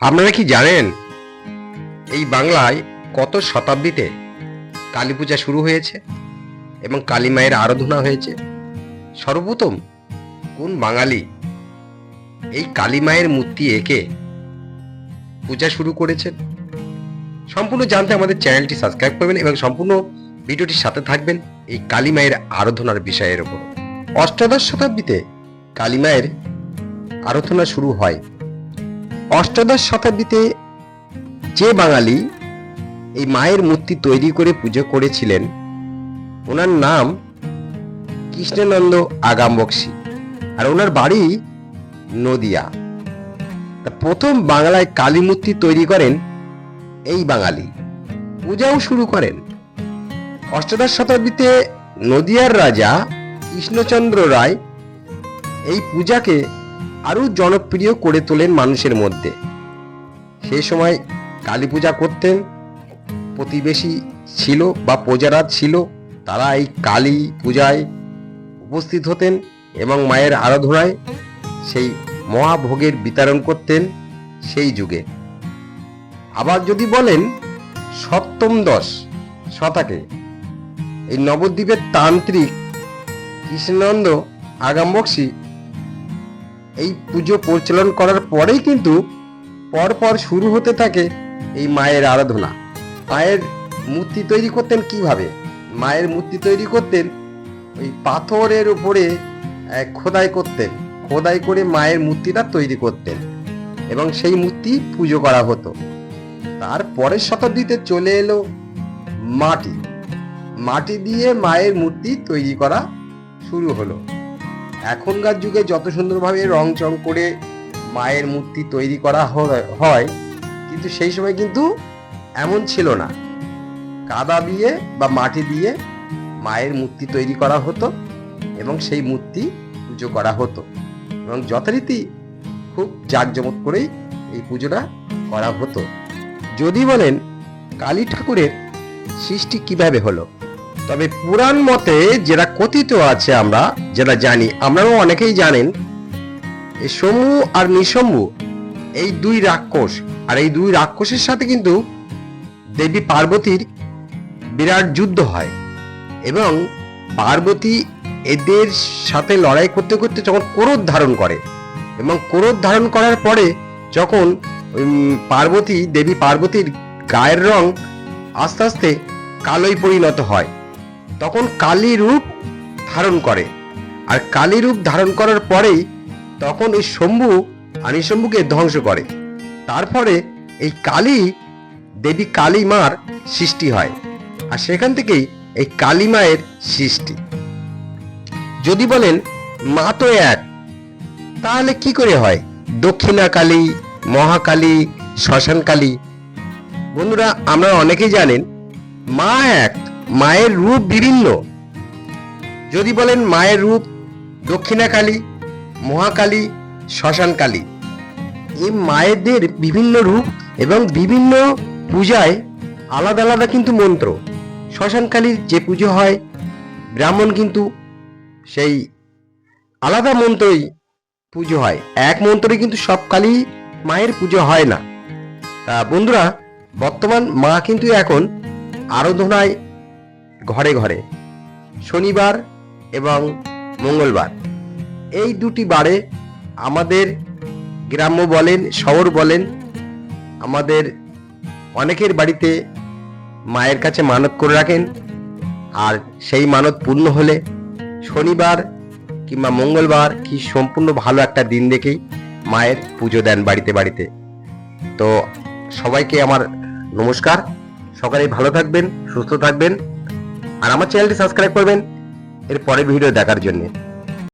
আপনারা কি জানেন এই বাংলায় কত শতাব্দীতে কালী পূজা শুরু হয়েছে এবং কালী মায়ের আরাধনা হয়েছে? সর্বপ্রথম কোন বাঙালি এই কালী মায়ের মূর্তি এঁকে পূজা শুরু করেছেন? সম্পূর্ণ জানতে আমাদের চ্যানেলটি সাবস্ক্রাইব করবেন এবং সম্পূর্ণ ভিডিওটির সাথে থাকবেন এই কালী মায়ের আরাধনার বিষয়ের উপর। অষ্টাদশ শতাব্দীতে কালী মায়ের আরাধনা শুরু হয়। অষ্টাদশ শতাব্দীতে যে বাঙালি এই মায়ের মূর্তি তৈরি করে পুজো করেছিলেন, ওনার নাম কৃষ্ণানন্দ আগামবক্সী আর ওনার বাড়ি নদিয়া। তা প্রথম বাংলায় কালী মূর্তি তৈরি করেন এই বাঙালি। পূজাও শুরু করেন। অষ্টাদশ শতাব্দীতে নদিয়ার রাজা কৃষ্ণচন্দ্র রায় এই পূজাকে আরও জনপ্রিয় করে তোলেন মানুষের মধ্যে। সেই সময় কালী পূজা করতেন, প্রতিবেশী ছিল বা প্রজারা ছিল, তারা এই কালী পূজায় উপস্থিত হতেন এবং মায়ের আরাধনায় সেই মহাভোগের বিতরণ করতেন সেই যুগে। আবার যদি বলেন, সপ্তম দশ শতাকে এই নবদ্বীপের তান্ত্রিক কৃষ্ণানন্দ আগামবক্সী এই পুজো পরিচালন করার পরেই কিন্তু পরপর শুরু হতে থাকে এই মায়ের আরাধনা। মায়ের মূর্তি তৈরি করতেন কীভাবে? মায়ের মূর্তি তৈরি করতেন ওই পাথরের উপরে খোদাই করতেন। খোদাই করে মায়ের মূর্তিটা তৈরি করতেন এবং সেই মূর্তি পুজো করা হতো। তার পরের শতাব্দীতে চলে এলো মাটি। মাটি দিয়ে মায়ের মূর্তি তৈরি করা শুরু হলো। এখনকার যুগে যত সুন্দরভাবে রং চং করে মায়ের মূর্তি তৈরি করা হয়- কিন্তু সেই সময় কিন্তু এমন ছিল না। কাদা দিয়ে বা মাটি দিয়ে মায়ের মূর্তি তৈরি করা হতো এবং সেই মূর্তি পুজো করা হতো এবং যথারীতি খুব জাঁকজমক করেই এই পুজোটা করা হতো। যদি বলেন কালী ঠাকুরের সৃষ্টি কীভাবে হলো? তবে পুরাণ মতে যেটা কথিত আছে আমরা যেটা জানি, আমরাও অনেকেই জানেন এই সমু আর নিশম্ভু এই দুই রাক্ষস, আর এই দুই রাক্ষসের সাথে কিন্তু দেবী পার্বতীর বিরাট যুদ্ধ হয়। এবং পার্বতী এদের সাথে লড়াই করতে করতে যখন ক্রোধ ধারণ করে, এবং ক্রোধ ধারণ করার পরে যখন পার্বতী, দেবী পার্বতীর গায়ের রং আস্তে আস্তে কালোই পরিণত হয় তখন কালী রূপ ধারণ করে। আর কালী রূপ ধারণ করার পরেই তখন এই শম্ভু আনিশম্ভুকে ধ্বংস করে। তারপরে এই কালী, দেবী কালী মার সৃষ্টি হয়। আর সেখান থেকেই এই কালী মায়ের সৃষ্টি। যদি বলেন, মা তো এক তাহলে কি করে হয়? দক্ষিণা কালী, মহাকালী, শ্মশান কালী। বন্ধুরা, আমরা অনেকেই জানেন, মা এক। মায়ের রূপ বিভিন্ন। যদি বলেন মায়ের রূপ দক্ষিণা কালী মহাকালী শ্মশান কালী এই মায়েদের বিভিন্ন রূপ এবং বিভিন্ন পূজায় আলাদা আলাদা কিন্তু মন্ত্র। শ্মশান কালীর যে পুজো হয়, ব্রাহ্মণ কিন্তু সেই আলাদা মন্ত্রই পুজো হয়। এক মন্ত্রে কিন্তু সব কালী মায়ের পুজো হয় না। বন্ধুরা, বর্তমান মা কিন্তু এখন আরাধনায় ঘরে ঘরে, শনিবার এবং মঙ্গলবার। এই দুটি বারে আমাদের গ্রাম্য বলেন, শহর বলেন, আমাদের অনেকের বাড়িতে মায়ের কাছে মানত করে রাখেন। আর সেই মানত পূর্ণ হলে শনিবার কিংবা মঙ্গলবার কি সম্পূর্ণ ভালো একটা দিন দেখেই মায়ের পুজো দেন বাড়িতে বাড়িতে। তো সবাইকে আমার নমস্কার। সকালেই ভালো থাকবেন, সুস্থ থাকবেন। আর আমার চ্যানেলটি সাবস্ক্রাইব করবেন এর পরের ভিডিও দেখার জন্য।